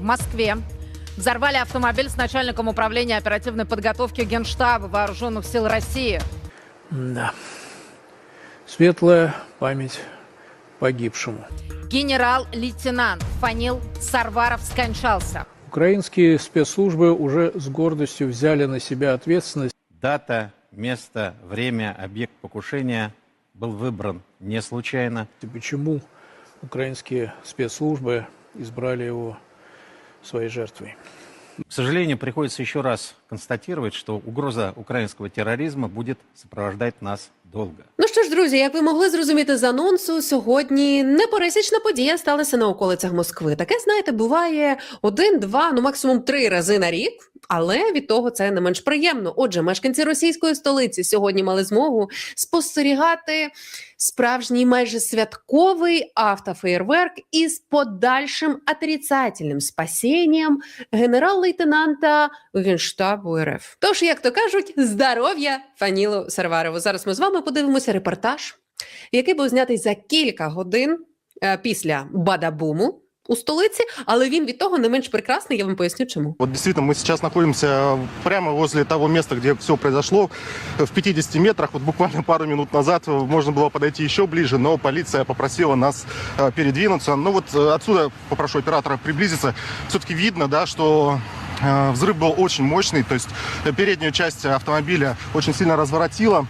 В Москве взорвали автомобиль с начальником управления оперативной подготовки Генштаба Вооруженных сил России. Да. Светлая память погибшему. Генерал-лейтенант Фанил Сарваров скончался. Украинские спецслужбы уже с гордостью взяли на себя ответственность. Дата, место, время, объект покушения был выбран не случайно. Почему украинские спецслужбы избрали его своей жертвой? К сожалению, приходится еще раз констатировать, что угроза украинского терроризма будет сопровождать нас долго. Ну що ж, друзі, як ви могли зрозуміти з анонсу, сьогодні непересічна подія сталася на околицях Москви. Таке, знаєте, буває один, два, ну максимум три рази на рік. Але від того це не менш приємно. Отже, мешканці російської столиці сьогодні мали змогу спостерігати справжній майже святковий автофеєрверк із подальшим отрицательним спасінням генерал-лейтенанта Генштабу РФ. Тож, як то кажуть, здоров'я Фанілу Сарварову. Зараз ми з вами подивимося репортаж, який був знятий за кілька годин е, після Бадабуму у столиці, але він від того не менш прекрасний. Я вам поясню, чому. Вот действительно, мы сейчас находимся прямо возле того места, где все произошло, в 50 метрах. Вот буквально пару минут назад можно было подойти еще ближе, но полиция попросила нас э, передвинуться. Ну вот э, отсюда попрошу оператора приблизиться. Все-таки видно, да, что э, взрыв был очень мощный, то есть э, переднюю часть автомобиля очень сильно разворотило.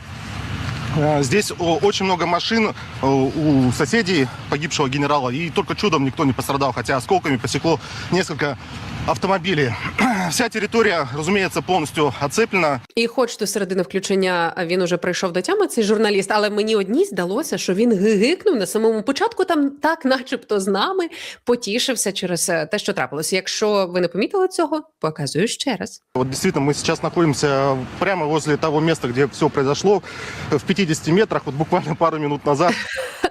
Э, Здесь очень много машин э, у соседей погибшего генерала, и только чудом никто не пострадал, хотя осколками посекло несколько автомобилей. Вся территория, разумеется, полностью оцеплена. І хоч до середини включення він уже прийшов до тями, цей журналіст, але мені одній здалося, що він гигикнув на самому початку, там так, начебто, з нами потішився через е, те, що трапилося. Якщо ви не помітили цього, показую ще раз. Вот действительно, мы сейчас находимся прямо возле того места, где все произошло, в 50 метрах, вот буквально пару минут назад.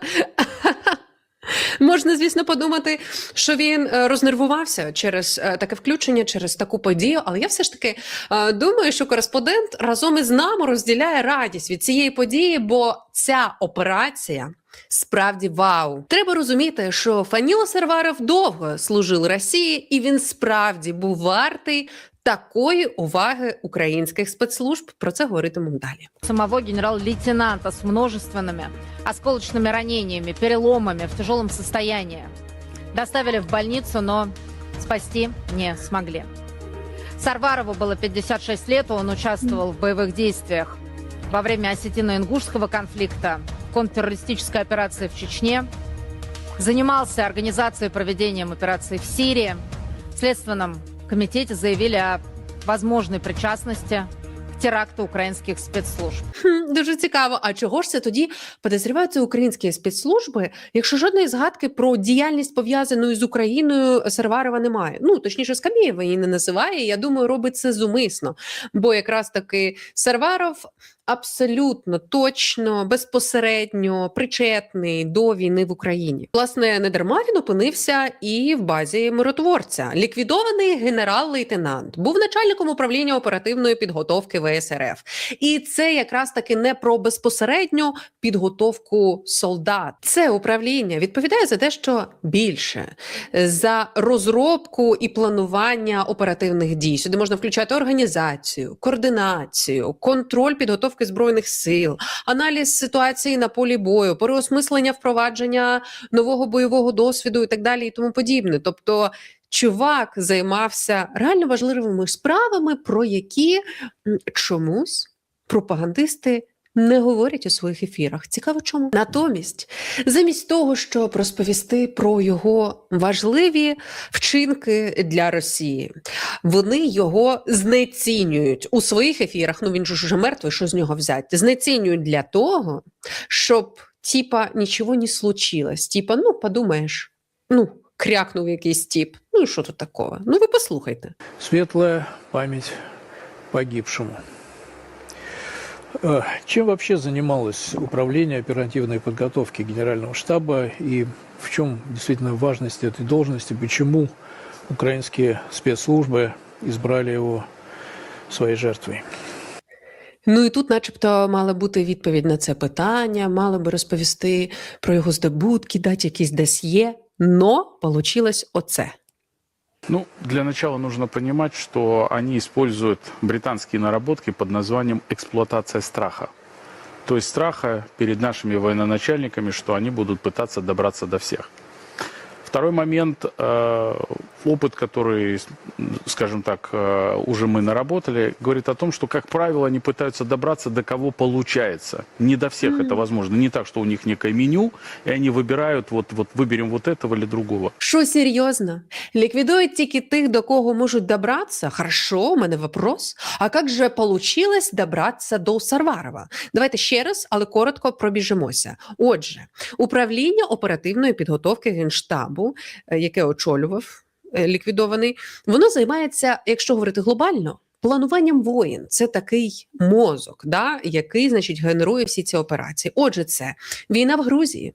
Можна, звісно, подумати, що він е, рознервувався через е, таке включення, через таку подію. Але я все ж таки е, думаю, що кореспондент разом із нами розділяє радість від цієї події, бо ця операція. Справді вау, треба розуміти, що Фаніло Серваров довго служив Росії, і він справді був вартий такої уваги українських спецслужб. Про це говоритимемо далі. Самого генерал-лейтенанта с множественными осколочными ранениями, переломами в тяжелом состоянии. Доставили в больницу, но спасти не смогли. Сарварову было 56 лет, он участвовал в боевых действиях во время осетино-ингушского конфликта, контртеррористической операции в Чечне, занимался организацией и проведением операций в Сирии. В Следственном комитете заявили о возможной причастности теракту украинских спецслужб. Хм, дуже цікаво. А чого ж це тоді подозріваються українські спецслужби, якщо жодної згадки про діяльність пов'язану з Україною Серварова немає? Ну точніше, Скабєєва її не називає. Я думаю, робить це зумисно. Бо якраз таки Серваров абсолютно точно, безпосередньо причетний до війни в Україні. Власне, не дарма він опинився і в базі миротворця. Ліквідований генерал-лейтенант був начальником управління оперативної підготовки ВСРФ. І це якраз таки не про безпосередню підготовку солдат. Це управління відповідає за те, що більше за розробку і планування оперативних дій. Сюди можна включати організацію, координацію, контроль підготовки збройних сил, аналіз ситуації на полі бою, переосмислення впровадження нового бойового досвіду і так далі, і тому подібне. Тобто. Чувак займався реально важливими справами, про які чомусь пропагандисти не говорять у своїх ефірах. Цікаво, чому натомість, замість того, щоб розповісти про його важливі вчинки для Росії, вони його знецінюють у своїх ефірах. Ну він ж уже мертвий, що з нього взяти? Знецінюють для того, щоб типа нічого не случилось. Типа, ну подумаєш, ну крякнув якийсь тип. Ну і що тут такого? Ну ви послухайте. Светлая память погибшему. Э, Чем вообще занималось управление оперативной подготовки Генерального штаба и в чем действительно важность этой должности, почему украинские спецслужбы избрали его своей жертвой? Ну і тут, начебто, мала бути відповідь на це питання, мали би розповісти про його здобутки, дати якісь досьє, но получилось оце. Ну, для начала нужно понимать, что они используют британские наработки под названием эксплуатация страха. То есть страха перед нашими военачальниками, что они будут пытаться добраться до всех. Второй момент, э, опыт, который, скажем так, э, уже мы наработали, говорит о том, что, как правило, они пытаются добраться до кого получается. Не до всех это возможно. Не так, что у них некое меню, и они выбирают, вот, вот выберем вот этого или другого. Що серйозно? Ліквідують тільки тих, до кого можуть добратися? Хорошо, у мене вопрос. А як же получилось добратися до Сарварова? Давайте ще раз, але коротко пробіжимося. Отже, управління оперативної підготовки Генштабу, е, яке очолював е, ліквідований, воно займається, якщо говорити глобально. Плануванням воїн це такий мозок, да, який значить генерує всі ці операції. Отже, це війна в Грузії,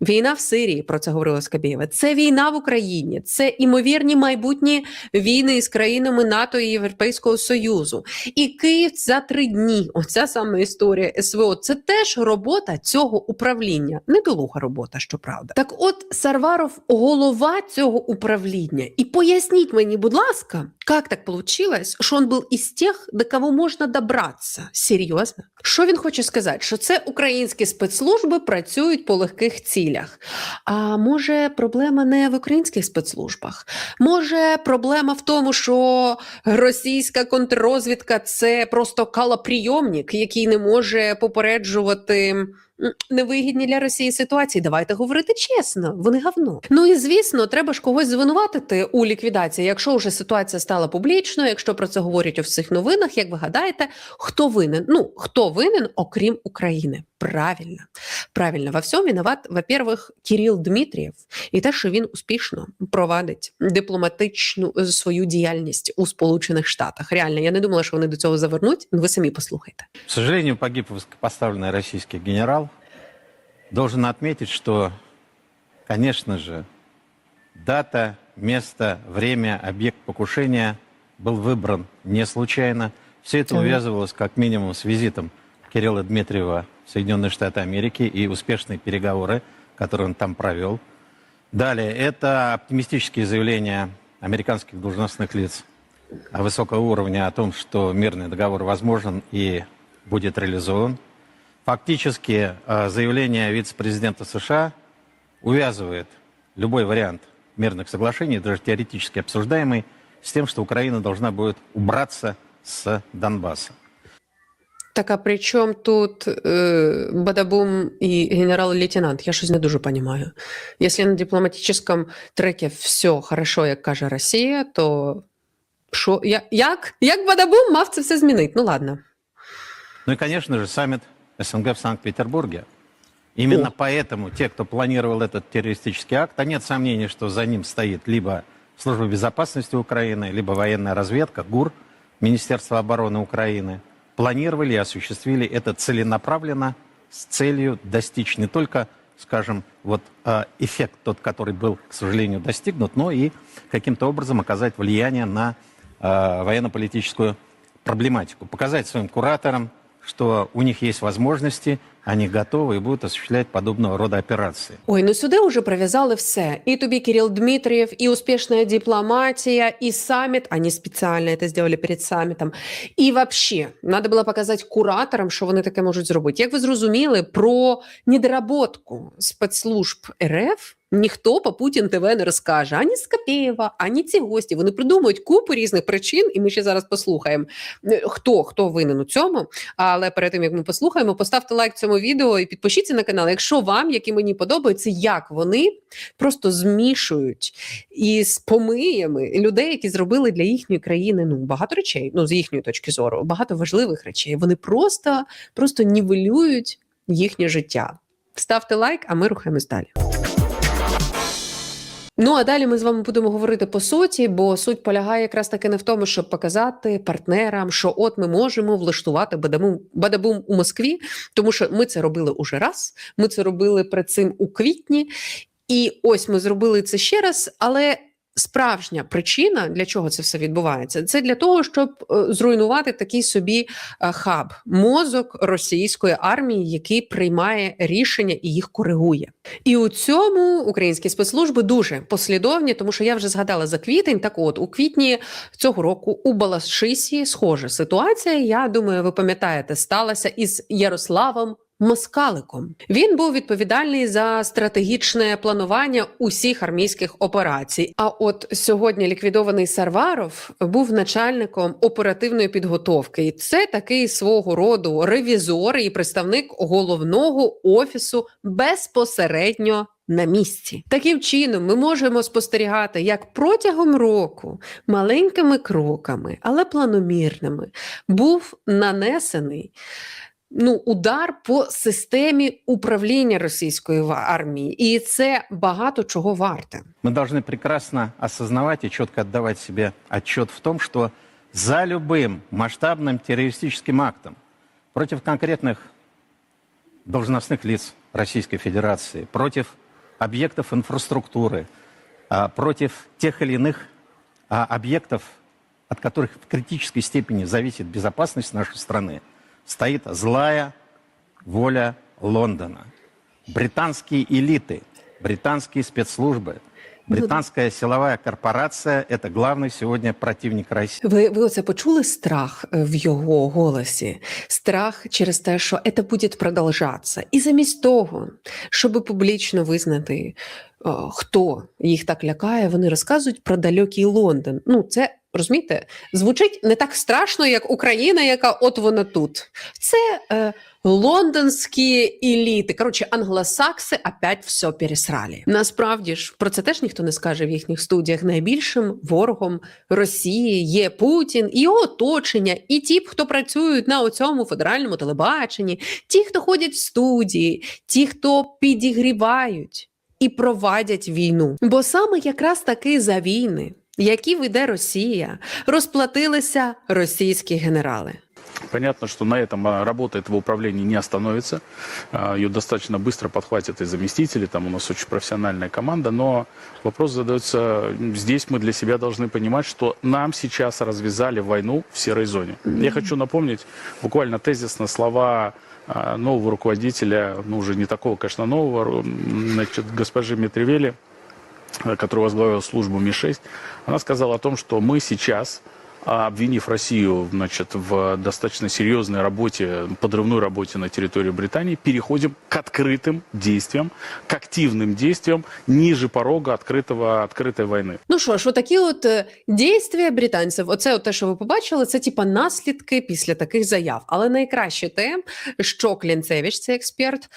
Війна в Сирії, про це говорила Скабєєва. Це війна в Україні, це імовірні майбутні війни із країнами НАТО і Європейського Союзу. І Київ за три дні. Оця саме історія СВО. Це теж робота цього управління. Недолуга робота, щоправда. Так, от Сарваров голова цього управління. І поясніть мені, будь ласка, як так получилось, що він був із тих, до кого можна добратися? Серйозно? Що він хоче сказати? Що це українські спецслужби працюють по легких цілях. А може, проблема не в українських спецслужбах? Може, проблема в тому, що російська контррозвідка це просто калоприйомник, який не може попереджувати м, Невигідні для Росії ситуації. Давайте говорити чесно. Вони говно. Ну і звісно, треба ж когось звинуватити у ліквідації. Якщо вже ситуація стала публічною, якщо про це говорять у всіх новинах, як ви гадаєте, хто винен? Ну хто винен, окрім України? Правильно, правильно, во всьому виноват, во-первых, Кирил Дмитрієв і те, що він успішно провадить дипломатичну е, свою діяльність у Сполучених Штатах. Реально, я не думала, що вони до цього завернуть. Ви самі послухайте. К сожалению, погиб высокопоставленный российский генерал. Должен отметить, что, конечно же, дата, место, время, объект покушения был выбран не случайно. Все это увязывалось как минимум с визитом Кирилла Дмитриева в Соединенные Штаты Америки и успешные переговоры, которые он там провел. Далее, это оптимистические заявления американских должностных лиц высокого уровня о том, что мирный договор возможен и будет реализован. Фактически э, заявление вице-президента США увязывает любой вариант мирных соглашений, даже теоретически обсуждаемый, с тем, что Украина должна будет убраться с Донбасса. Так, а при чому тут е, Бадабум і генерал-лейтенант? Я щось не дуже розумію. Якщо на дипломатичному трекі все хорошо, як каже Росія, то що, я, як? Як Бадабум мав це все змінити? Ну ладно. Ну и, конечно же, саммит СНГ в Санкт-Петербурге. Именно поэтому те, кто планировал этот террористический акт, а нет сомнений, что за ним стоит либо Служба безопасности Украины, либо военная разведка, ГУР, Министерство обороны Украины, планировали и осуществили это целенаправленно с целью достичь не только, скажем, вот э, эффект тот, который был, к сожалению, достигнут, но и каким-то образом оказать влияние на э, военно-политическую проблематику, показать своим кураторам, что у них есть возможности, они готовы и будут осуществлять подобного рода операции. Ой, ну сюди вже прив'язали все. І тобі Кирилл Дмитриев, і успішна дипломатія, і саміт. Они спеціально це зробили перед самітом. І вообще, треба було показати кураторам, що вони таке можуть зробити. Як ви зрозуміли, про недоработку спецслужб РФ ніхто по Путін ТВ не розкаже. Ані Скапєєва, ані ці гості. Вони придумують купу різних причин, і ми ще зараз послухаємо, е, хто, хто винен у цьому. Але перед тим як ми послухаємо, поставте лайк цьому відео і підпишіться на канал. Якщо вам, як і мені подобається, як вони просто змішують із помиями людей, які зробили для їхньої країни ну багато речей, ну з їхньої точки зору, багато важливих речей. Вони просто, просто нівелюють їхнє життя. Ставте лайк, а ми рухаємось далі. Ну а далі ми з вами будемо говорити по суті, бо суть полягає якраз таки не в тому, щоб показати партнерам, що от ми можемо влаштувати бадабум, бадабум у Москві, тому що ми це робили уже раз. Ми це робили перед цим у квітні, і ось ми зробили це ще раз. Але справжня причина, для чого це все відбувається, це для того, щоб е, зруйнувати такий собі е, хаб, мозок російської армії, який приймає рішення і їх коригує. І у цьому українські спецслужби дуже послідовні, тому що я вже згадала за квітень. Так, от у квітні цього року у Балашисі схожа ситуація. Я думаю, ви пам'ятаєте, сталася із Ярославом. Москаликом він був відповідальний за стратегічне планування усіх армійських операцій. А от сьогодні ліквідований Сарваров був начальником оперативної підготовки, і це такий свого роду ревізор і представник головного офісу безпосередньо. На місці таким чином ми можемо спостерігати, як протягом року маленькими кроками, але планомірними був нанесений ну, удар по системі управління російської ва- армії, і це багато чого варте. Мы должны прекрасно осознавать и четко отдавать себе отчет в том, что за любым масштабным террористическим актом против конкретных должностных лиц Российской Федерации, против объектов инфраструктуры, а, против тех или иных а, объектов, от которых в критической степени зависит безопасность нашей страны, стоит злая воля Лондона. Британские элиты, британские спецслужбы, британская силовая корпорация – это главный сегодня противник России. Ви, ви оце почули страх е, в його голосі? Страх через те, що це буде продовжатися. І замість того, щоб публічно визнати, е, хто їх так лякає, вони розказують про далекий Лондон. Ну, це розумієте, звучить не так страшно, як Україна, яка от вона тут. Це е, лондонські еліти. Коротше, англосакси опять все пересрали. Насправді ж про це теж ніхто не скаже в їхніх студіях. Найбільшим ворогом Росії є Путін і його оточення, і ті, хто працюють на цьому федеральному телебаченні, ті, хто ходять в студії, ті, хто підігрівають і провадять війну. Бо саме якраз таки за війни, які веде Росія, розплатилися російські генерали. Понятно, что на этом а, работа этого управления не остановится. А, Ее достаточно быстро подхватят и заместители. Там у нас очень профессиональная команда. Но вопрос задается, м, здесь мы для себя должны понимать, что нам сейчас развязали войну в серой зоне. Я хочу напомнить буквально тезисно слова а, нового руководителя, ну уже не такого, конечно, нового, ру- м, значит, госпожи Митревели, э, которая возглавила службу Ми-6, она сказала о том, что мы сейчас, а, обвинив Россию значит, в достаточно серьезной работе, подрывной работе на территории Британии, переходим к открытым действиям, к активным действиям ниже порога открытого, открытой войны. Ну що ж, отакі от е, дійствия британців, оце от те, що ви побачили, це типа наслідки після таких заяв. Але найкраще те, що Клінцевич, це експерт,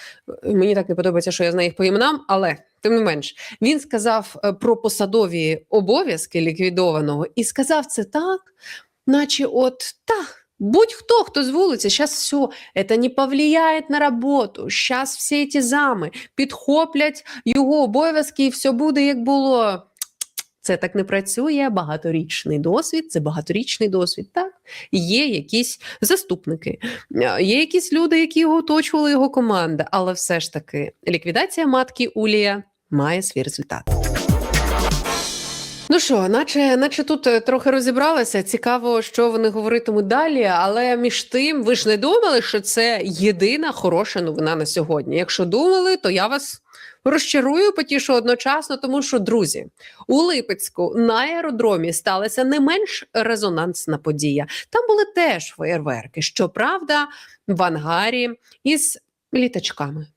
е, мені так не подобається, що я знаю їх по іменам, але тим не менш, він сказав е, про посадові обов'язки ліквідованого і сказав це так, наче от так. Будь-хто, хто з вулиці, зараз все, це не повлияє на роботу. Зараз всі ці зами підхоплять його обов'язки, і все буде як було. Це так не працює. Багаторічний досвід, це багаторічний досвід. Так є якісь заступники, е, є якісь люди, які його оточували, його команда. Але все ж таки, ліквідація матки Улія має свій результат. Ну що, наче, наче тут е, трохи розібралися. Цікаво, що вони говоритимуть далі. Але між тим, ви ж не думали, що це єдина хороша новина на сьогодні. Якщо думали, то я вас розчарую потішу одночасно, тому що друзі, у Липецьку на аеродромі сталася не менш резонансна подія. Там були теж феєрверки, щоправда, в ангарі із літачками.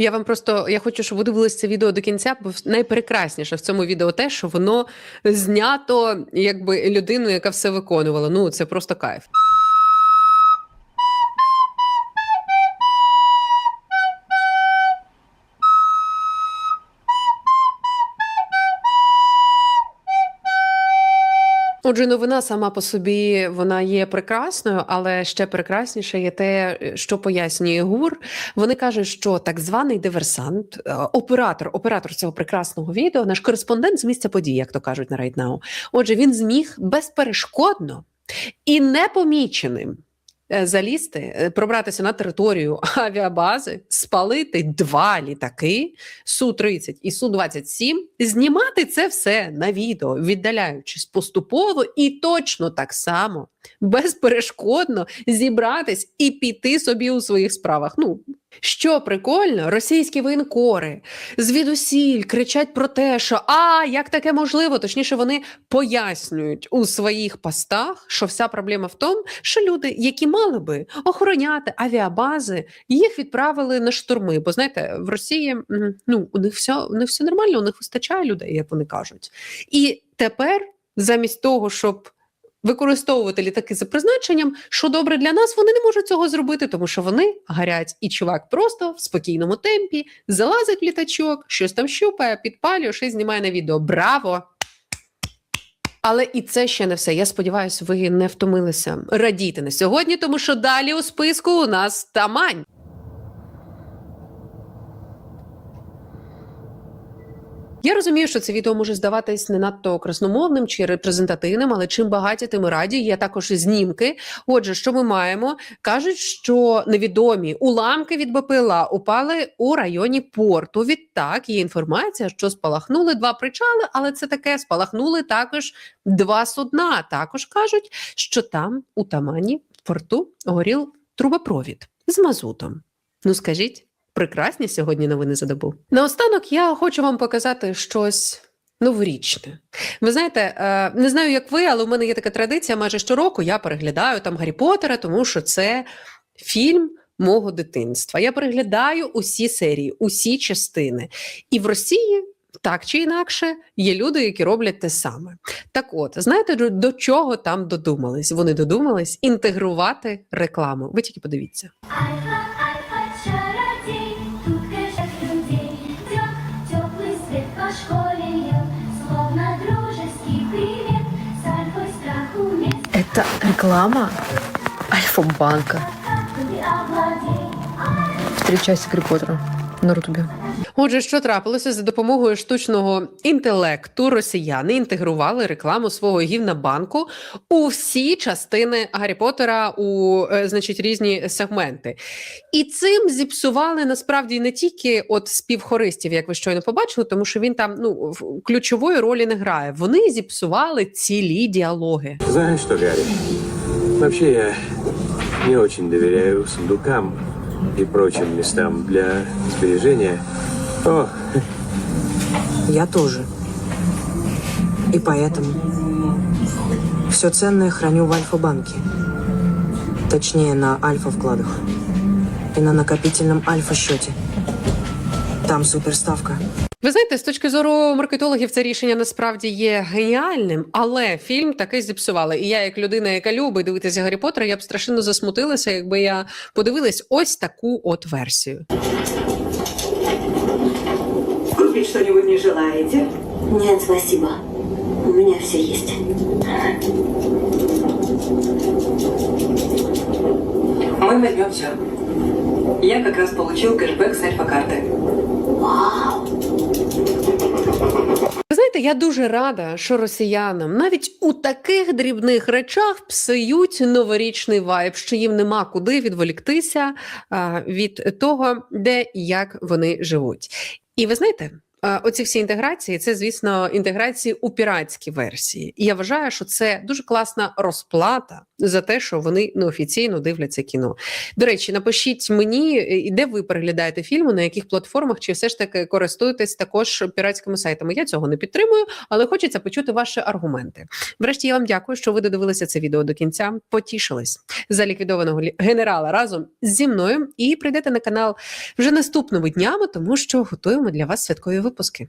Я вам просто я хочу, щоб ви дивилися це відео до кінця, бо найпрекрасніше в цьому відео те, що воно знято якби людиною, яка все виконувала. Ну це просто кайф. Отже, новина сама по собі вона є прекрасною, але ще прекрасніше є те, що пояснює ГУР. Вони кажуть, що так званий диверсант, е, оператор, оператор цього прекрасного відео, наш кореспондент з місця подій, як то кажуть на Райднау. Отже, він зміг безперешкодно і непоміченим. Е, Залізти, е, пробратися на територію авіабази, спалити два літаки Су-30 і Су-27, знімати це все на відео, віддаляючись поступово і точно так само безперешкодно зібратись і піти собі у своїх справах. Ну що прикольно, російські воєнкори звідусіль кричать про те, що а як таке можливо? Точніше, вони пояснюють у своїх постах, що вся проблема в тому, що люди, які мали би охороняти авіабази, їх відправили на штурми. Бо знаєте, в Росії ну у них все, у них все нормально, у них вистачає людей, як вони кажуть. І тепер, замість того, щоб використовувати літаки за призначенням, що добре для нас, вони не можуть цього зробити, тому що вони гарять, і чувак просто в спокійному темпі залазить в літачок, щось там щупає, підпалює, щось знімає на відео. Браво! Але і це ще не все. Я сподіваюся, ви не втомилися радіти на сьогодні, тому що далі у списку у нас тамань. Я розумію, що це відео може здаватись не надто красномовним чи репрезентативним, але чим багаті, тим і раді. Є також знімки. Отже, що ми маємо? Кажуть, що невідомі уламки від БПЛА упали у районі порту. Відтак є інформація, що спалахнули два причали, але це таке спалахнули також два судна. Також кажуть, що там у Тамані порту горів трубопровід з мазутом. Ну скажіть. Прекрасні сьогодні новини за добу. Наостанок я хочу вам показати щось новорічне. Ви знаєте, е, не знаю, як ви, але у мене є така традиція. Майже щороку я переглядаю там Гаррі Поттера, тому що це фільм мого дитинства. Я переглядаю усі серії, усі частини. І в Росії. Так чи інакше, є люди, які роблять те саме. Так от, знаєте, до- чого там додумались? Вони додумались інтегрувати рекламу. Ви тільки подивіться. Это реклама Альфа-банка. Встречайся Гарри Поттера на Рутубе. Отже, що трапилося за допомогою штучного інтелекту? Росіяни інтегрували рекламу свого гівна банку у всі частини Гаррі Поттера у е, значить різні сегменти. І цим зіпсували насправді не тільки от співхористів, як ви щойно побачили, тому що він там ну в- ключової ролі не грає. Вони зіпсували цілі діалоги. Знаешь что, Гарри? Вообще я не очень доверяю сундукам и прочим местам для сбережения. О, Я тоже. И поэтому все ценное храню в Альфа-банке. Точнее, на Альфа-вкладах. И на накопительном Альфа-счете. Там суперставка. Ви знаєте, з точки зору маркетологів, це рішення насправді є геніальним, але фільм таки зіпсували. І я, як людина, яка любить дивитися Гаррі Поттера, я б страшенно засмутилася, якби я подивилась ось таку от версію Купить что-нибудь не желаете? Нет, спасибо. У меня все есть. Мы возьмем все. Я как раз получил кэшбэк с альфа-карты. Ви знаєте, я дуже рада, що росіянам навіть у таких дрібних речах псують новорічний вайб, що їм нема куди відволіктися а, від того, де і як вони живуть. І ви знаєте. е, Оці всі інтеграції, це, звісно, інтеграції у піратській версії. І я вважаю, що це дуже класна розплата за те, що вони неофіційно дивляться кіно. До речі, напишіть мені, е, де ви переглядаєте фільми, на яких платформах, чи все ж таки користуєтесь також піратськими сайтами. Я цього не підтримую, але хочеться почути ваші аргументи. Врешті я вам дякую, що ви додивилися це відео до кінця. Потішились за ліквідованого лі- генерала разом зі мною і прийдете на канал вже наступними днями, тому що готуємо для вас святкові випуски.